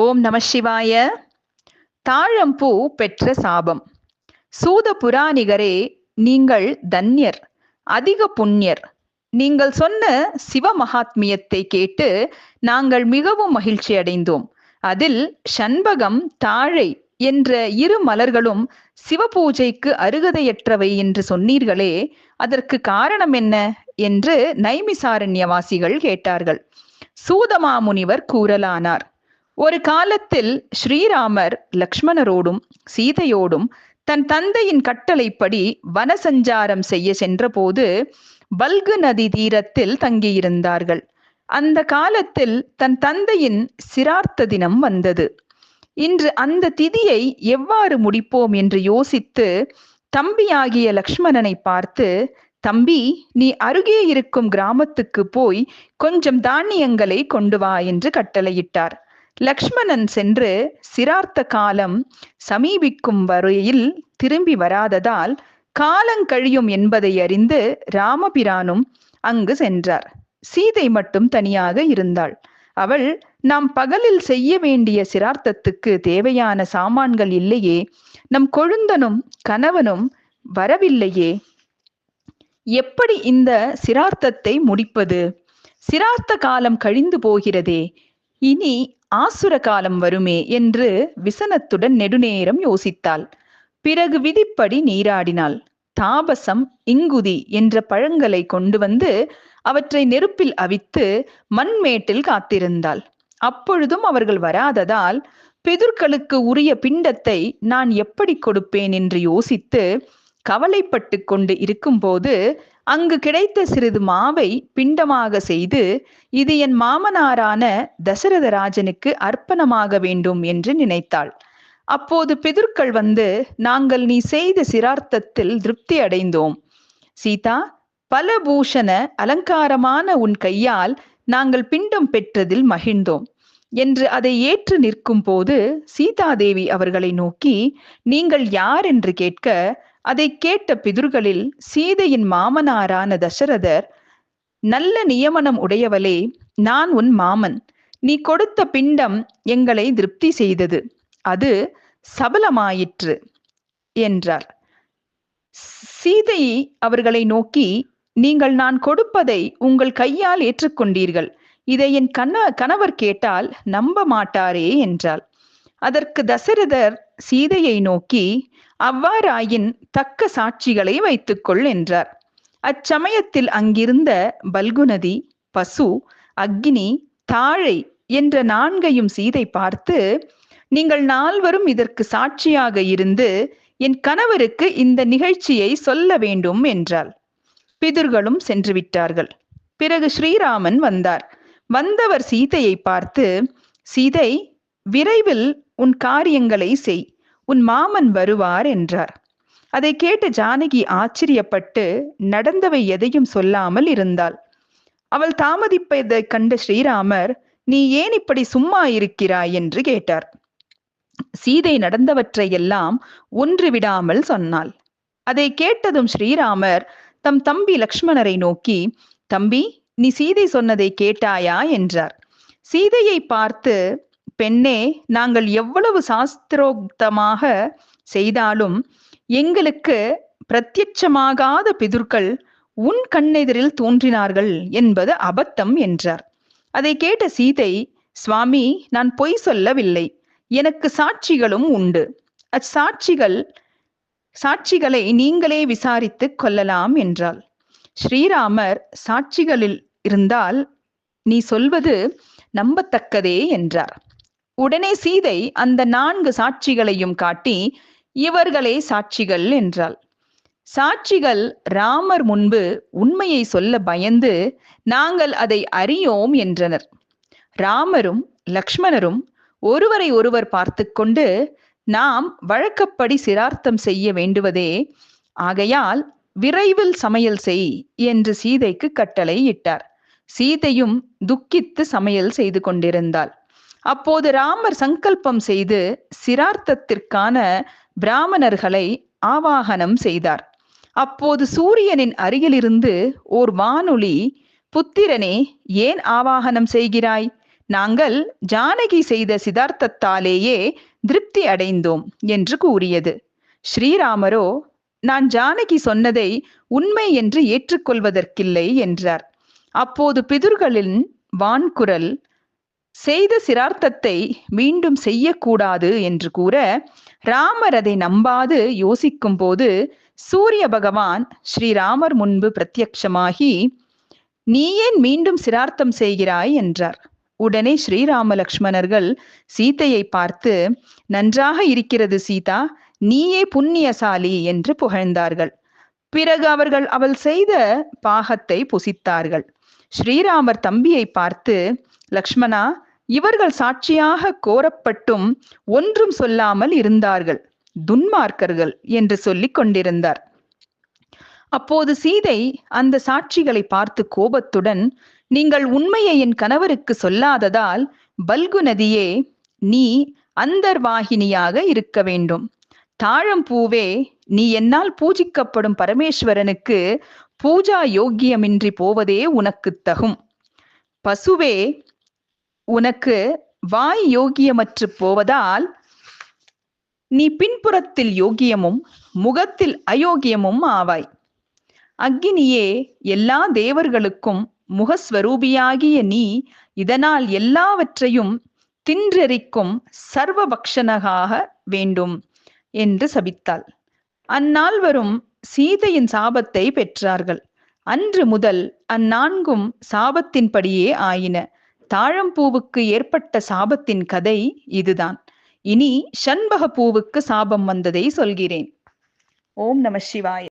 ஓம் நம சிவாய. தாழம்பூ பெற்ற சாபம். சூத புராணிகரே நீங்கள் தன்யர் அதிக புண்ணியர். நீங்கள் சொன்ன சிவ மகாத்மியத்தை கேட்டு நாங்கள் மிகவும் மகிழ்ச்சி அடைந்தோம். அதில் சண்பகம் தாழை என்ற இரு மலர்களும் சிவபூஜைக்கு அருகதையற்றவை என்று சொன்னீர்களே அதற்கு காரணம் என்ன என்று நைமிசாரண்யவாசிகள் கேட்டார்கள். சூதமாமுனிவர் கூறலானார். ஒரு காலத்தில் ஸ்ரீராமர் லக்ஷ்மணரோடும் சீதையோடும் தன் தந்தையின் கட்டளைப்படி வனசஞ்சாரம் செய்ய சென்றபோது பல்கு நதி தீரத்தில் தங்கியிருந்தார்கள். அந்த காலத்தில் தன் தந்தையின் சிரார்த்த தினம் வந்தது. இன்று அந்த திதியை எவ்வாறு முடிப்போம் என்று யோசித்து தம்பியாகிய லக்ஷ்மணனை பார்த்து தம்பி நீ அருகே இருக்கும் கிராமத்துக்கு போய் கொஞ்சம் தானியங்களை கொண்டு வா என்று கட்டளையிட்டார். லக்ஷ்மணன் சென்று சிரார்த்த காலம் சமீபிக்கும் வரையில் திரும்பி வராததால் காலங்கழியும் என்பதை அறிந்து ராமபிரானும் அங்கு சென்றார். சீதை மட்டும் தனியாக இருந்தாள். அவள் நாம் பகலில் செய்ய வேண்டிய சிரார்த்தத்துக்கு தேவையான சாமான்கள் இல்லையே. நம் கொழுந்தனும் கணவனும் வரவில்லையே. எப்படி இந்த சிரார்த்தத்தை முடிப்பது? சிரார்த்த காலம் கழிந்து போகிறதே. இனி ஆசுர காலம் வருமே என்று விசனத்துடன் நெடுநேரம் யோசித்தாள். பிறகு விதிப்படி நீராடினாள். தாபசம் இங்குதி என்ற பழங்களை கொண்டு வந்து அவற்றை நெருப்பில் அவித்து மண்மேட்டில் காத்திருந்தாள். அப்பொழுதும் அவர்கள் வராததால் பிதுர்களுக்கு உரிய பிண்டத்தை நான் எப்படி கொடுப்பேன் என்று யோசித்து கவலைப்பட்டு கொண்டு இருக்கும்போது அங்கு கிடைத்த சிறிது மாவை பிண்டமாக செய்து இது என் மாமனாரான தசரதராஜனுக்கு அர்ப்பணமாக வேண்டும் என்று நினைத்தாள். அப்போது பிதுர்கள் வந்து நாங்கள் நீ செய்த சிரார்த்தத்தில் திருப்தி அடைந்தோம். சீதா பல பூஷண அலங்காரமான உன் கையால் நாங்கள் பிண்டம் பெற்றதில் மகிழ்ந்தோம் என்று அதை ஏற்று நிற்கும் போது சீதாதேவி அவர்களை நோக்கி நீங்கள் யார்? என்று கேட்க அதை கேட்ட பிதுர்களில் சீதையின் மாமனாரான தசரதர் நல்ல நியமனம் உடையவளே நான் உன் மாமன். நீ கொடுத்த பிண்டம் எங்களை திருப்தி செய்தது. அது சபலமாயிற்று என்றார். சீதை அவர்களை நோக்கி நீங்கள் நான் கொடுப்பதை உங்கள் கையால் ஏற்றுக்கொண்டீர்கள். இதை என் கண கணவர் கேட்டால் நம்ப மாட்டாரே என்றாள். அதற்கு தசரதர் சீதையை நோக்கி அவ்வாறாயின் தக்க சாட்சிகளை வைத்துக்கொள் என்றார். அச்சமயத்தில் அங்கிருந்த பல்குநதி பசு அக்னி தாழை என்ற நான்கையும் சீதை பார்த்து நீங்கள் நால்வரும் இதற்கு சாட்சியாக இருந்து என் கணவருக்கு இந்த நிகழ்ச்சியை சொல்ல வேண்டும் என்றாள். பிதுர்களும் சென்று விட்டார்கள். பிறகு ஸ்ரீராமன் வந்தார். வந்தவர் சீதையை பார்த்து சீதை விரைவில் உன் காரியங்களை செய் உன் மாமன் வருவார் என்றார். அதை கேட்ட ஜானகி ஆச்சரியப்பட்டு நடந்தவை எதையும் சொல்லாமல் இருந்தாள். அவள் தாமதிப்பதை கண்ட ஸ்ரீராமர் நீ ஏன் இப்படி சும்மா இருக்கிறாய்? என்று கேட்டார். சீதை நடந்தவற்றையெல்லாம் ஒன்று விடாமல் சொன்னாள். அதை கேட்டதும் ஸ்ரீராமர் தம் தம்பி லக்ஷ்மணரை நோக்கி தம்பி நீ சீதை சொன்னதை கேட்டாயா? என்றார். சீதையை பார்த்து பெண்ணே நாங்கள் எவ்வளவு சாஸ்திரோக்தமாக செய்தாலும் எங்களுக்கு பிரத்யட்சமாகாத பிதுர்கள் உன் கண்ணெதிரில் தோன்றினார்கள் என்பது அபத்தம் என்றார். அதை கேட்ட சீதை சுவாமி நான் பொய் சொல்லவில்லை. எனக்கு சாட்சிகளும் உண்டு. அச்சாட்சிகள் சாட்சிகளை நீங்களே விசாரித்து கொள்ளலாம் என்றாள். ஸ்ரீராமர் சாட்சிகளில் இருந்தால் நீ சொல்வது நம்பத்தக்கதே என்றார். உடனே சீதை அந்த நான்கு சாட்சிகளையும் காட்டி இவர்களே சாட்சிகள் என்றாள். சாட்சிகள் ராமர் முன்பு உண்மையை சொல்ல பயந்து நாங்கள் அதை அறியோம் என்றனர். ராமரும் லக்ஷ்மணரும் ஒருவரை ஒருவர் பார்த்து கொண்டு நாம் வழக்கப்படி சிரார்த்தம் செய்ய வேண்டுவதே ஆகையால் விரைவில் சமையல் செய் என்று சீதைக்கு கட்டளை இட்டார். சீதையும் துக்கித்து சமையல் செய்து கொண்டிருந்தாள். அப்போது ராமர் சங்கல்பம் செய்து சிரார்த்தத்திற்கான பிராமணர்களை ஆவாகனம் செய்தார். அப்போது சூரியனின் அருகிலிருந்து ஓர் வானொலி புத்திரனே ஏன் ஆவாகனம் செய்கிறாய்? நாங்கள் ஜானகி செய்த சிதார்த்தத்தாலேயே திருப்தி அடைந்தோம் என்று கூறியது. ஸ்ரீராமரோ நான் ஜானகி சொன்னதை உண்மை என்று ஏற்றுக்கொள்வதற்கில்லை என்றார். அப்போது பிதுர்களின் வான்குரல் செய்த சிரார்த்தத்தை மீண்டும் செய்யக்கூடாது என்று கூற ராமர் அதை நம்பாது யோசிக்கும் போது சூரிய பகவான் ஸ்ரீராமர் முன்பு பிரத்யக்ஷமாகி நீ ஏன் மீண்டும் சிரார்த்தம் செய்கிறாய்? என்றார். உடனே ஸ்ரீராம லக்ஷ்மணர்கள் சீதையை பார்த்து நன்றாக இருக்கிறது சீதா நீயே புண்ணியசாலி என்று புகழ்ந்தார்கள். பிறகு அவர்கள் அவள் செய்த பாகத்தை புசித்தார்கள். ஸ்ரீராமர் தம்பியை பார்த்து லக்ஷ்மணா இவர்கள் சாட்சியாக கோரப்பட்டும் ஒன்றும் சொல்லாமல் இருந்தார்கள். துன்மார்க்கர்கள் என்று சொல்லிக் கொண்டிருந்தார். அப்போது சீதை அந்த சாட்சிகளை பார்த்து கோபத்துடன் நீங்கள் உண்மையை என் கணவருக்கு சொல்லாததால் பல்கு நதியே நீ அந்தர்வாகினியாக இருக்க வேண்டும். தாழம்பூவே நீ என்னால் பூஜிக்கப்படும் பரமேஸ்வரனுக்கு பூஜா யோக்கியமின்றி போவதே உனக்கு தகும். பசுவே உனக்கு வாய் யோகியமற்று போவதால் நீ பின்புறத்தில் யோகியமும் முகத்தில் அயோக்கியமும் ஆவாய். அக்னியே எல்லா தேவர்களுக்கும் முகஸ்வரூபியாகிய நீ இதனால் எல்லாவற்றையும் தின்றெறிக்கும் சர்வபக்ஷனகாக வேண்டும் என்று சபித்தாள். அந்நால்வரும் சீதையின் சாபத்தை பெற்றார்கள். அன்று முதல் அந்நான்கும் சாபத்தின்படியே ஆயின. தாழம்பூவுக்கு ஏற்பட்ட சாபத்தின் கதை இதுதான். இனி சண்பக பூவுக்கு சாபம் வந்ததை சொல்கிறேன். ஓம் நம சிவாய.